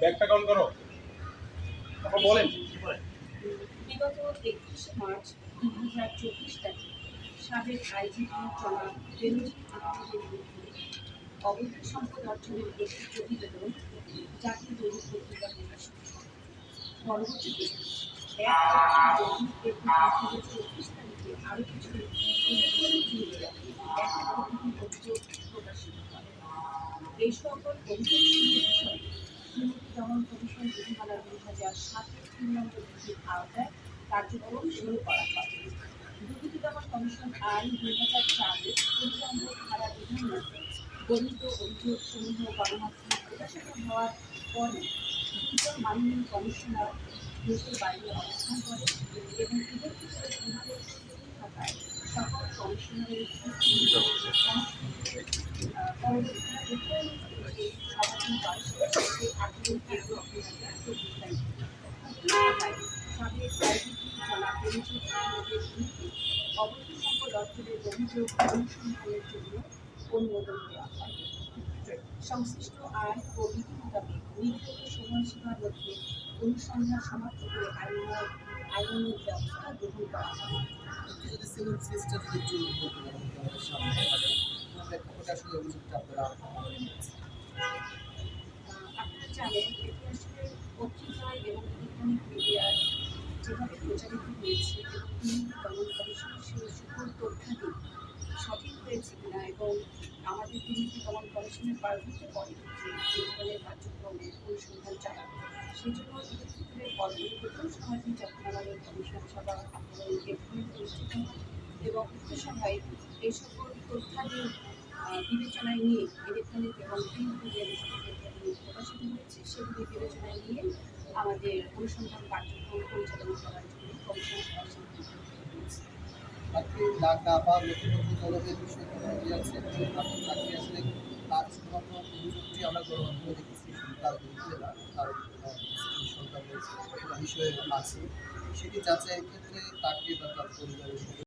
ব্যাগটা কাউন্ট করো। তারপর বলেন। বিগত একত্রিশে মার্চ দুই হাজার চব্বিশ তারিখে সাবেক আইজিপি জনাব বিরুদ্ধে অবৈধ সম্পদ অর্জনের একটি প্রতিবেদন জাতীয় দৈনিক পত্রিকা। এক হাজার চব্বিশ তারিখে আরও কিছু অভিযোগ প্রকাশিত এই সকল দুর্নীতি দমন কমিশন বিধিমালা দুই হাজার সাতের তিন নম্বর বিধির আওতায় কার্যক্রম শুরু করা হয়। দুর্নীতি দমন কমিশন আইন দুই হাজার তিন নম্বর ধারা বিধান গণিত অভিযোগ সমূহ গণমাধ্যমে প্রকাশিত হওয়ার পরে দুজন মাননীয় কমিশনার দেশের বাইরে অবস্থান করে এবং ভিতরে অভিযোগ থাকায় সকল কমিশনারের পরবর্তীতে অবৈধ সম্পদ অর্জনের জন্য অনুমোদন দেওয়া হয় সংশ্লিষ্ট আইন ও বিধি মোতাবেক নির্ধারিত সময়সীমার মধ্যে অনুসন্ধান সমাপ্ত করে আইনের আইনের ব্যবস্থা গ্রহণ করা হয় যদি সিভিল সিস্টেম যদি একটু সামনে মানে আসলে অভিযোগটা আপনারা জানেন এটি আসলে পত্রিকায় এবং ইলেকট্রনিক মিডিয়ায় যেভাবে প্রচারিত হয়েছে সেই সকল তথ্যাদি সঠিক হয়েছে কিনা এবং আমাদের দুর্নীতি দমন কমিশনের পারভিতে পড়ে যে ধরনের কার্যক্রমে অনুসন্ধান চালানো সেই জন্য এদের ক্ষেত্রে পরবর্তীতেও সামাজিক যত্নালয় কমিশন সভা এখানে অনুষ্ঠিত হয় এবং উক্ত সভায় এই সকল তথ্যাদি বিবেচনায় নিয়ে ইলেকট্রনিক এবং প্রিন্ট মিডিয়া প্রকাশিত হয়েছে, সেগুলি বিবেচনায় নিয়ে আমাদের অনুসন্ধান কার্যক্রম পরিচালনা করার জন্য কমিশন বা আমরা আছে। সেটি যাচাইয়ের ক্ষেত্রে তাকে বা তার পরিবারের